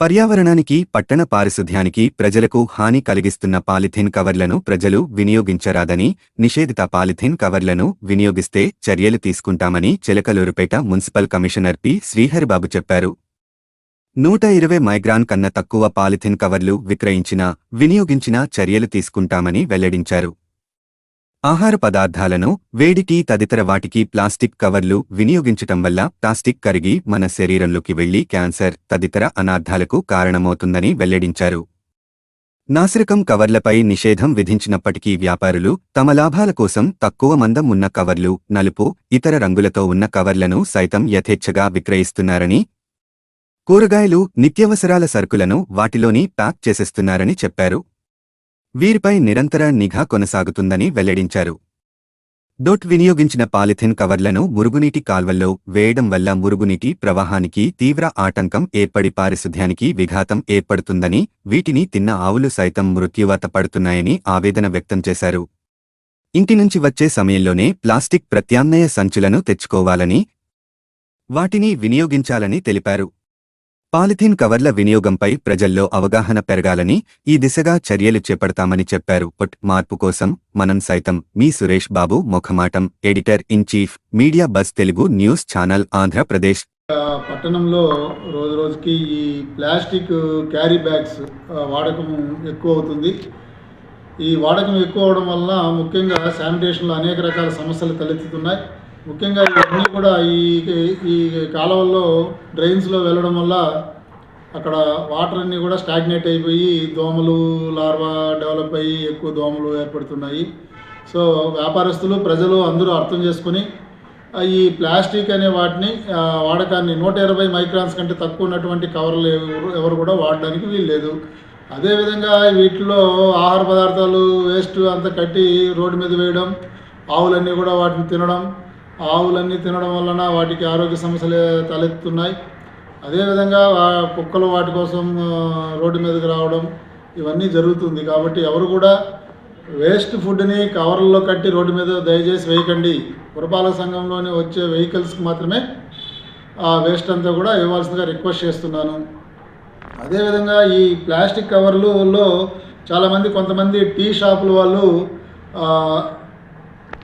పర్యావరణానికి పట్టణ పారిశుధ్యానికి ప్రజలకు హాని కలిగిస్తున్న పాలిథిన్ కవర్లను ప్రజలు వినియోగించరాదని నిషేధిత పాలిథిన్ కవర్లను వినియోగిస్తే చర్యలు తీసుకుంటామని Chilakaluripet municipal commissioner P. Sriharibabu చెప్పారు. నూట ఇరవై మైగ్రాన్ కన్నా తక్కువ పాలిథిన్ కవర్లు విక్రయించినా వినియోగించినా చర్యలు తీసుకుంటామని వెల్లడించారు. ఆహార పదార్థాలను వేడికి తదితర వాటికి ప్లాస్టిక్ కవర్లు వినియోగించటం వల్ల ప్లాస్టిక్ కరిగి మన శరీరంలోకి వెళ్ళి క్యాన్సర్ తదితర అనార్థాలకు కారణమవుతుందని వెల్లడించారు. నాసిరకం కవర్లపై నిషేధం విధించినప్పటికీ వ్యాపారులు తమ లాభాల కోసం తక్కువ మందం ఉన్న కవర్లు నలుపు ఇతర రంగులతో ఉన్న కవర్లను సైతం యథేచ్ఛగా విక్రయిస్తున్నారని కూరగాయలు నిత్యవసరాల సరుకులను వాటిలోని ప్యాక్ చేసేస్తున్నారని చెప్పారు. వీరిపై నిరంతర నిఘా కొనసాగుతుందని వెల్లడించారు. డొట్ వినియోగించిన పాలిథిన్ కవర్లను మురుగునీటి కాల్వల్లో వేయడం వల్ల మురుగునీటి ప్రవాహానికి తీవ్ర ఆటంకం ఏర్పడి పారిశుధ్యానికి విఘాతం ఏర్పడుతుందని వీటిని తిన్న ఆవులు సైతం మృత్యువాత పడుతున్నాయని ఆవేదన వ్యక్తం చేశారు. ఇంటి నుంచి వచ్చే సమయంలోనే ప్లాస్టిక్ ప్రత్యామ్నాయ సంచులను తెచ్చుకోవాలని వాటిని వినియోగించాలని తెలిపారు. పాలిథిన్ కవర్ల వినియోగంపై ప్రజల్లో అవగాహన పెరగాలని ఈ దిశగా చర్యలు చేపడతామని చెప్పారు. పొట్ మార్పు కోసం మనం సైతం మీ సురేష్ బాబు ముఖమాటం editor in chief media bus Telugu news channel Andhra Pradesh. పట్టణంలో రోజు రోజుకి ఈ ప్లాస్టిక్ క్యారీ బ్యాగ్స్ వాడకం ఎక్కువ అవుతుంది. ఈ వాడకం ఎక్కువ అవడం వల్ల ముఖ్యంగా శానిటేషన్లో అనేక రకాల సమస్యలు తలెత్తుతున్నాయి. ముఖ్యంగా ఇవన్నీ కూడా ఈ ఈ కాలువల్లో డ్రైన్స్లో వెళ్ళడం వల్ల అక్కడ వాటర్ అన్నీ కూడా స్టాగ్నేట్ అయిపోయి దోమలు లార్వా డెవలప్ అయ్యి ఎక్కువ దోమలు ఏర్పడుతున్నాయి. సో వ్యాపారస్తులు ప్రజలు అందరూ అర్థం చేసుకుని ఈ ప్లాస్టిక్ అనే వాటిని వాడకాన్ని నూట ఇరవై మైక్రాన్స్ కంటే తక్కువ ఉన్నటువంటి కవర్లు ఎవరు ఎవరు కూడా వాడడానికి వీల్లేదు. అదేవిధంగా వీటిలో ఆహార పదార్థాలు వేస్ట్ అంతా కట్టి రోడ్డు మీద వేయడం ఆవులన్నీ కూడా వాటిని తినడం ఆవులన్నీ తినడం వలన వాటికి ఆరోగ్య సమస్యలు తలెత్తుతున్నాయి అదేవిధంగా కుక్కలు వాటి కోసం రోడ్డు మీదకి రావడం ఇవన్నీ జరుగుతుంది. కాబట్టి ఎవరు కూడా వేస్ట్ ఫుడ్ని కవర్లలో కట్టి రోడ్డు మీద దయచేసి వేయకండి. పురపాలక సంఘంలోని వచ్చే వెహికల్స్కి మాత్రమే ఆ వేస్ట్ అంతా కూడా ఇవ్వాల్సిందిగా రిక్వెస్ట్ చేస్తున్నాను. అదేవిధంగా ఈ ప్లాస్టిక్ కవర్లలో చాలామంది కొంతమంది టీ షాపుల వాళ్ళు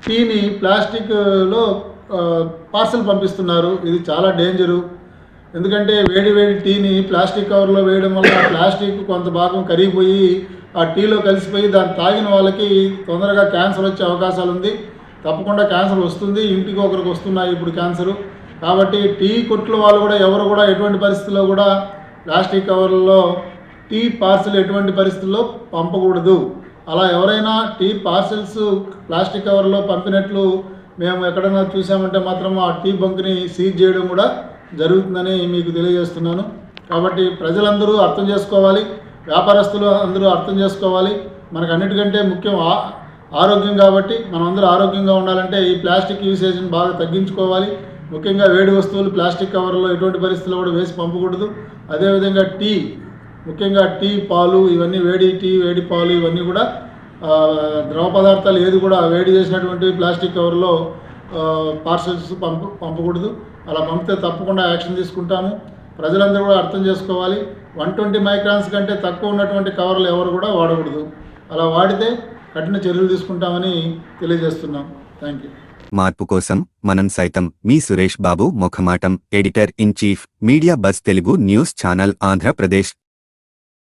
టీని ప్లాస్టిక్లో పార్సల్ పంపిస్తున్నారు. ఇది చాలా డేంజరు. ఎందుకంటే వేడి వేడి టీని ప్లాస్టిక్ కవర్లో వేయడం వల్ల ఆ ప్లాస్టిక్ కొంత భాగం కరిగిపోయి ఆ టీలో కలిసిపోయి దాన్ని తాగిన వాళ్ళకి తొందరగా క్యాన్సర్ వచ్చే అవకాశాలు ఉంది. తప్పకుండా క్యాన్సర్ వస్తుంది. ఇంటికి ఒకరికి వస్తున్నాయి ఇప్పుడు క్యాన్సరు. కాబట్టి టీ కొట్ల వాళ్ళు కూడా ఎవరు కూడా ఎటువంటి పరిస్థితుల్లో కూడా ప్లాస్టిక్ కవర్లలో టీ పార్సల్ ఎటువంటి పరిస్థితుల్లో పంపకూడదు. అలా ఎవరైనా టీ పార్సెల్స్ ప్లాస్టిక్ కవర్లో పంపినట్లు మేము ఎక్కడైనా చూసామంటే మాత్రం ఆ టీ బంక్ని సీజ్ చేయడం కూడా జరుగుతుందని మీకు తెలియజేస్తున్నాను. కాబట్టి ప్రజలందరూ అర్థం చేసుకోవాలి వ్యాపారస్తులు అందరూ అర్థం చేసుకోవాలి. మనకు అన్నిటికంటే ముఖ్యం ఆ- ఆరోగ్యం కాబట్టి మనం అందరూ ఆరోగ్యంగా ఉండాలంటే ఈ ప్లాస్టిక్ యూసేజ్ని బాగా తగ్గించుకోవాలి. ముఖ్యంగా వేడి వస్తువులు ప్లాస్టిక్ కవర్లో ఎటువంటి పరిస్థితుల్లో కూడా వేసి పంపకూడదు. అదేవిధంగా టీ ముఖ్యంగా టీ పాలు ఇవన్నీ వేడి టీ వేడి పాలు ఇవన్నీ కూడా ద్రవ పదార్థాలు ఏది కూడా వేడి చేసినటువంటి ప్లాస్టిక్ కవర్లో పార్సల్స్ పంపు పంపకూడదు. అలా పంపితే తప్పకుండా యాక్షన్ తీసుకుంటాము. ప్రజలందరూ కూడా అర్థం చేసుకోవాలి. వన్ ట్వంటీ మైక్రాన్స్ కంటే తక్కువ ఉన్నటువంటి కవర్లు ఎవరు కూడా వాడకూడదు. అలా వాడితే కఠిన చర్యలు తీసుకుంటామని తెలియజేస్తున్నాం. థ్యాంక్ యూ మార్పు కోసం మనం సైతం మీ Suresh Babu ముఖమాటం editor in chief media bus Telugu news channel Andhra Pradesh